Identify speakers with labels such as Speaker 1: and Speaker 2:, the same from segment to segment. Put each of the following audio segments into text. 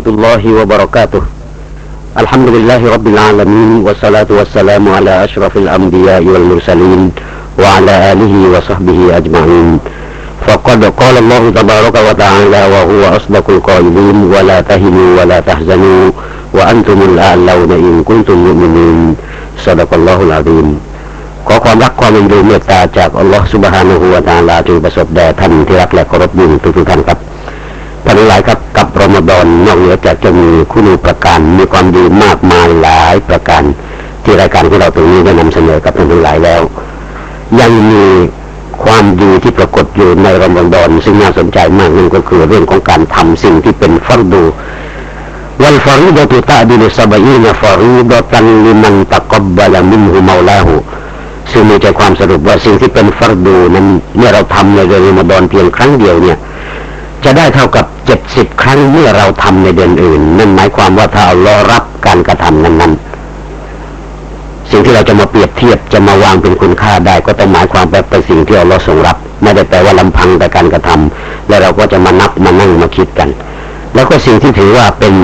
Speaker 1: ورحمة الله وبركاته الحمد لله رب العالمين والصلاة والسلام على أشرف الأنبياء والمرسلين وعلى آله وصحبه أجمعين فقد قال الله تبارك وتعالى وهو أصدق القائلين ولا تهنوا ولا تحزنوا وأنتم الأعلون إن كنتم مؤمنين صدق الله العظيم ขอความรักความเอ็นดูเมตตาจากอัลลอฮฺสุบฮานะฮูวะตะอาลาจงประสบแด่ท่านที่รักและเคารพยิ่งทุกๆท่านครับท่านทั้งหลายครับกับ รอมฎอนนอกเหนือจากจะมีคุณูประการมีความดีมากมายหลายประการที่รายการของเราตรงนี้ได้นำเสนอกับท่านทั้งหลายแล้ว ยังมีความดีที่ปรากฏอยู่ในรอมฎอนซึ่งน่าสนใจมากนั่นก็คือเรื่องของการทำสิ่งที่เป็นฟัรดูวัลฟาริดตุตะดิลซาบอีนฟาริดตันลิมันตะกบบะลมินฮุมาลาหูซึ่งมีใจความสรุปว่าสิ่งที่เป็นฟัรดูนั้นเมื่อเราทำในเดือนรอมฎอนเพียงครั้งเดียวเนี่ย จะได้เท่ากับเจ็ดสิบครั้งเมื่อเราทำในเดือนอื่น นั่นหมายความว่าถ้าเอาล้อรับการกระทำนั้นๆ สิ่งที่เราจะมาเปรียบเทียบจะมาวางเป็นคุณค่าได้ ก็ต้องหมายความว่าเป็นสิ่งที่เราล้อทรงรับ ไม่ได้แปลว่าลำพังแต่การกระทำแล้วเราก็จะมานับมานั่งมาคิดกัน แล้วก็สิ่งที่ถือว่าเป็น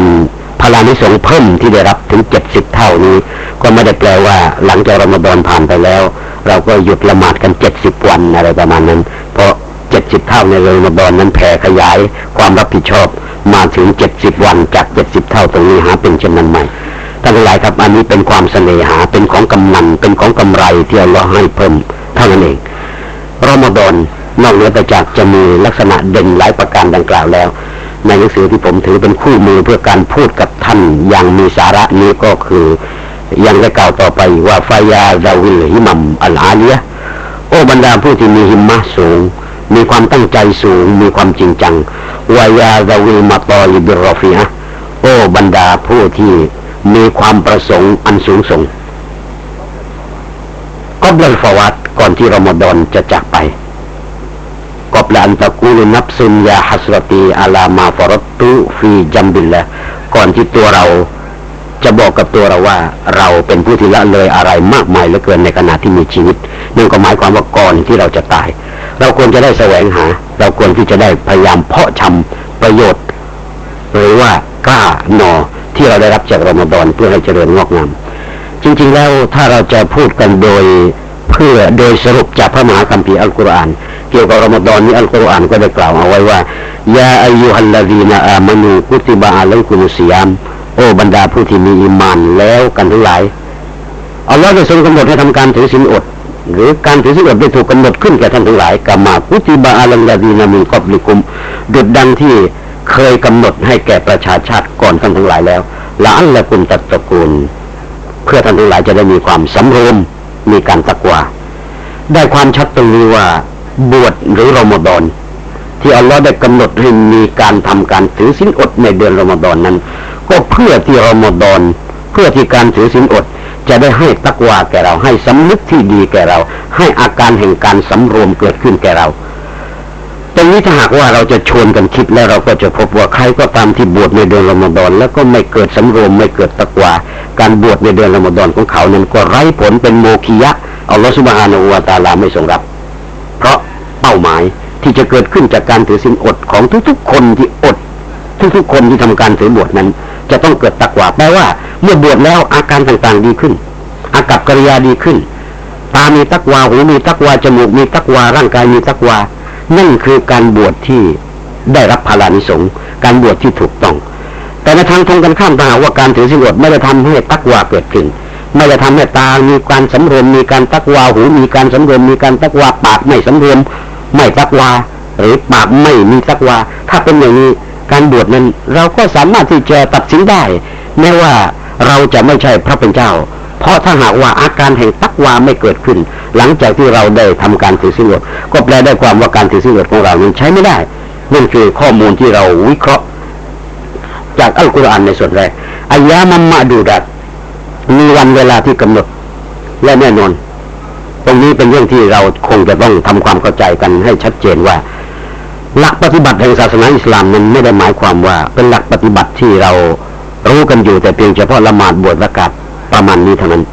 Speaker 1: พลานิสงเพิ่มที่ได้รับถึงเจ็ดสิบเท่านี้ ก็ไม่ได้แปลว่าหลังจากรอมฎอนผ่านไปแล้ว เราก็หยุดละหมาดกันเจ็ดสิบวันอะไรประมาณนั้น เพราะ เจ็ดสิบเท่าในรอมฎอนนั้นแผ่ขยายความรับผิดชอบมาถึงเจ็ดสิบวันจากเจ็ดสิบเท่าตรงนี้หาเป็นเช่นนั้นใหม่ท่านทั้งหลายครับอันนี้เป็นความเสน่หาเป็นของกำนันเป็นของกำไรที่เราให้เพิ่มเท่านั้นเองรอมฎอนนอกเหนือไปจากจะมีลักษณะเด่นหลายประการดังกล่าวแล้ว ในหนังสือที่ผมถือเป็นคู่มือเพื่อการพูดกับท่านอย่างมีสาระนี้ก็คือยังได้กล่าวต่อไปว่าฟายาดาวิลฮิมัมอัลอาเลียโอบรรดาผู้ที่มีหิมมะสูง มีความตั้งใจสูง มีความจริงจังวายาดาวิมาตอลิบิรอฟิอะโอบรรดาผู้ที่มีความประสงค์อันสูงส่งก็เบลฟวัตก่อนที่รอมฎอนจะจากไปกอบละอันตะกูลนับซุนยาฮัสรตีอาลามาฟรตุฟีจัมบิลละก่อนที่ตัวเราจะบอกกับตัวเราว่าเราเป็นผู้ที่ละเลยอะไรมากมายเหลือเกินในขณะที่มีชีวิตนั่นก็หมายความว่าก่อนที่เราจะตาย เราควรจะได้แสวงหา เราควรที่จะได้พยายามเพาะชำประโยชน์ หรือว่ากล้าหนอที่เราได้รับจากรอมฎอนเพื่อให้เจริญงอกงามจริง ๆ แล้วถ้าเราจะพูดกันโดยเพื่อโดยสรุปจากพระมหาคัมภีร์อัลกุรอาน เกี่ยวกับรอมฎอนนี้อัลกุรอานก็ได้กล่าวเอาไว้ว่ายาอายุฮัลลาดีนาอามานูกุติบาอัลกุมุสยามโอ้บรรดาผู้ที่มีอิมานแล้วกันทั้งหลายอัลลอฮ์ได้ทรงกำหนดให้ทำการถือศีลอด หรือการถือศีลอดได้ถูกกำหนดขึ้นแก่ท่านทั้งหลายกามากุติบาอัลัลลาดีนามินกอบลิกุม ดุดดังที่เคยกำหนดให้แก่ประชาชาติก่อนท่านทั้งหลายแล้วละอัลละกุมตัตตะกูล เพื่อท่านทั้งหลายจะได้มีความสำรวมมีการตะกวาได้ความชัดตรงนี้ว่าบวชหรือรอมฎอนที่อัลลอฮ์ได้กำหนดให้มีการทำการถือศีลอดในเดือนรอมฎอนนั้น ก็เพื่อที่รอมฎอนเพื่อที่การถือศีลอด จะได้ให้ตักวาแก่เรา ให้สำนึกที่ดีแก่เรา ให้อาการแห่งการสำรวมเกิดขึ้นแก่เราตรงนี้ถ้าหากว่าเราจะชวนกันคิดแล้วเราก็จะพบว่าใครก็ตามที่บวชในเดือนรอมฎอนแล้วก็ไม่เกิดสำรวมไม่เกิดตะกวาการบวชในเดือนรอมฎอนของเขานั้นก็ไร้ผลเป็นโมคียะอัลลอฮฺสุบฮานอูวาตาลาไม่ทรงรับ เพราะเป้าหมายที่จะเกิดขึ้นจากการถือศีลอดของทุกๆ คนที่อด ทุกๆ คนที่ทำการถือบวชนั้น จะต้องเกิดตะกวาแปลว่า เมื่อบวชแล้วอาการต่างๆดีขึ้น อากับกิริยาดีขึ้น ตามีตักวาหูมีตักวาจมูกมีตักวาร่างกายมีตักวา นั่นคือการบวชที่ได้รับพลานิสงการบวชที่ถูกต้อง แต่ในทางตรงกันข้ามถ้าหากว่าการถือศีลอดไม่ได้ทำให้ตักวาเกิดขึ้นไม่ได้ทำให้ตา มีการสำรวมมีการตักวาหูมีการสำรวมมีการตักวาปากไม่สำรวมไม่ตักวาหรือปากไม่มีตักวา ถ้าเป็นอย่างนี้การบวชนั้น เราก็สามารถที่จะตัดสินได้แม้ว่า เราจะไม่ใช่พระเป็นเจ้า เพราะถ้าหากว่าอาการแห่งตักวาไม่เกิดขึ้น หลังจากที่เราได้ทำการถือศีลอดก็แปลได้ความว่าการถือศีลอดของเรานั้นใช้ไม่ได้นั่นคือข้อมูลที่เราวิเคราะห์ จากอัลกุรอานในส่วนแรกอายามัมมาดูดัดมีวันเวลาที่กำหนดและแน่นอน ตรงนี้เป็นเรื่องที่เราคงจะต้องทำความเข้าใจกันให้ชัดเจนว่า หลักปฏิบัติแห่งศาสนาอิสลามนั้นไม่ได้หมายความว่า เป็นหลักปฏิบัติที่เรา รู้กันอยู่แต่เพียงเฉพาะละหมาดบวชละกัดประมาณนี้เท่านั้น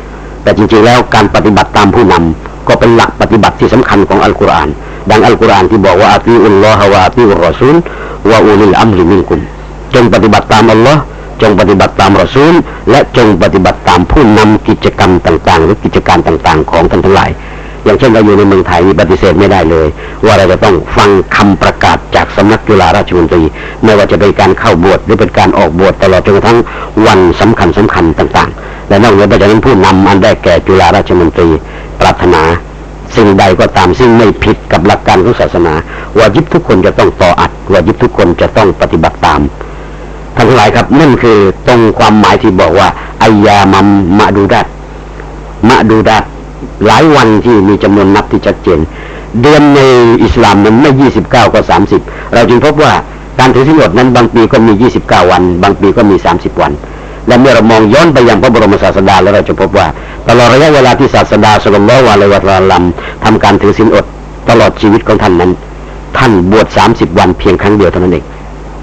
Speaker 1: แต่จริงๆแล้วการปฏิบัติตามผู้นำก็เป็นหลักปฏิบัติที่สำคัญของอัลกุรอาน ดังอัลกุรอานที่บอกว่าอาตีอุลลอฮะวะอาตีอุรรอซูลวะอูลิลอัมริมินกุมจงปฏิบัติตามอัลลอฮ์จงปฏิบัติตามรอซูล และจงปฏิบัติตามผู้นำกิจกรรมต่างๆ หรือกิจการต่างๆ ของท่านทั้งหลาย อย่างเช่นเราอยู่ในเมืองไทยนี่ปฏิเสธไม่ได้เลย ว่าเราจะต้องฟังคำประกาศจากสำนักจุฬาราชมนตรีไม่ว่าจะเป็นการเข้าบวชหรือเป็นการออกบวชตลอดจนกระทั่งวันสำคัญสำคัญต่าง ๆ และนอกเหนือไปจากนั้นผู้นำอันได้แก่จุฬาราชมนตรี ปรารถนา สิ่งใดก็ตามซึ่งไม่ผิดกับหลักการของศาสนาวาญิบทุกคนจะต้องต่ออัดวาญิบทุกคนจะต้องปฏิบัติตามทั้งหลายครับนั่นคือตรงความหมายที่บอกว่าอายามัมมะดูดัดมะดูดัด หลายวันที่มีจำนวนนับที่ชัดเจน เดือนในอิสลามมันไม่29ก็30เราจึงพบว่าการถือสินอดนั้นบางปีก็มี29วัน บางปีก็มี30วัน และเมื่อเรามองย้อนไปยังพระบรมศาสดาแล้วเราจะพบว่า ตลอดระยะเวลาที่ศาสดาสุลต่านละวะเลวะลาลัมทำการถือศีลอดตลอดชีวิตของท่านนั้น ท่านบวช30วันเพียงครั้งเดียวเท่านั้นเอง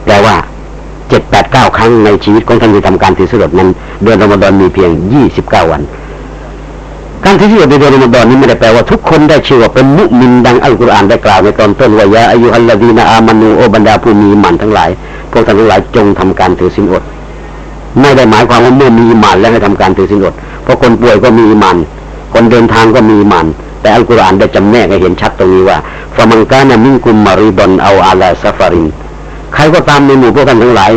Speaker 1: แปลว่า7 8 9ครั้งในชีวิตของท่านที่ทำการถือศีลอดนั้นเดือนรอมฎอนมีเพียง29วัน การถือศีลอดในเดือนรอมฎอนนี้ไม่ได้แปลว่าทุกคนได้ชื่อว่าเป็นมุมินดังอัลกุรอานได้กล่าวในตอนต้นว่ายาอายุฮัลลาดีนาอามานูโอบรรดาผู้มีหมันทั้งหลาย พวกท่านทั้งหลายจงทำการถือศีลอด ไม่ได้หมายความว่าเมื่อมีมานแล้วให้ทำการถือศีลอด เพราะคนป่วยก็มีมานคนเดินทางก็มีมานแต่อัลกุรอานได้จำแนกให้เห็นชัดตรงนี้ว่าฟามังกานะมิงกุมมาริบอนเอาอาลาซาฟารินใครก็ตามในหมู่พวกท่านทั้งหลาย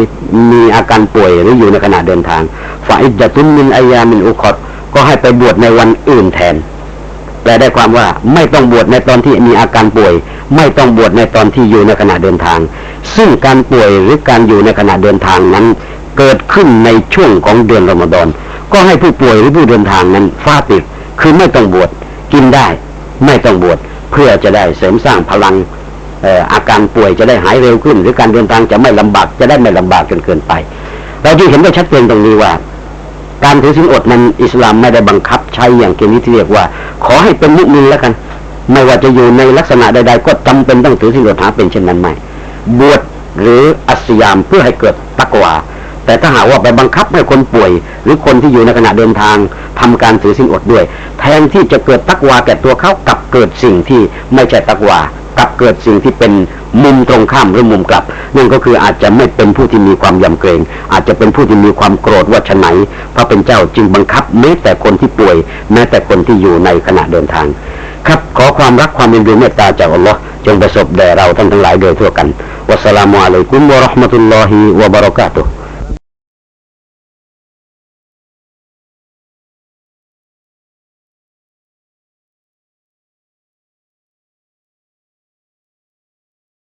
Speaker 1: มีอาการป่วยหรืออยู่ในขณะเดินทางฟาอิจตุนมินอายามินอุคอ ก็ให้ไปบวชในวันอื่นแทนแปลได้ความว่าไม่ต้องบวชในตอนที่มีอาการป่วย ไม่ต้องบวชในตอนที่อยู่ในขณะเดินทาง ซึ่งการป่วยหรือการอยู่ในขณะเดินทางนั้น เกิดขึ้นในช่วงของเดือนรอมฎอนก็ให้ผู้ป่วยหรือผู้เดินทางนั้นฟาติดคือไม่ต้องบวชกินได้ ไม่ต้องบวชเพื่อจะได้เสริมสร้างพลังอาการป่วยจะได้หายเร็วขึ้น หรือการเดินทางจะไม่ลำบากจะได้ไม่ลำบากจนเกินไป เราจึงเห็นได้ชัดเจนตรงนี้ว่า การถือศีลอดนั้นอิสลามไม่ได้บังคับใช้อย่างเกณฑ์ที่เรียกว่า ขอให้เป็นมุสลิมแล้วกัน ไม่ว่าจะอยู่ในลักษณะใด ๆ ก็จำเป็นต้องถือศีลอดหาเป็นเช่นนั้นไหมบวชหรืออัสยามเพื่อให้เกิดตักวาแต่ถ้าหากว่าไปบังคับให้คนป่วย หรือคนที่อยู่ในขณะเดินทางทำการถือศีลอดด้วย แทนที่จะเกิดตักวาแก่ตัวเขากลับเกิดสิ่งที่ไม่ใช่ตักวา เกิดสิ่งที่เป็นมุมตรงข้ามหรือมุมกลับ นั่นก็คืออาจจะไม่เป็นผู้ที่มีความยำเกรง อาจจะเป็นผู้ที่มีความโกรธว่าฉะไหนพระเป็นเจ้าจึงบังคับแม้แต่คนที่ป่วยแม้แต่คนที่อยู่ในขณะเดินทาง ครับขอความรักความเอ็นดูเมตตาจากอัลลอฮ์จงประสบแด่เราท่านทั้งหลายโดยทั่วกันวัสสลามุอะลัยกุมวะราะห์มะตุลลอฮิวะบะเราะกาตุฮ์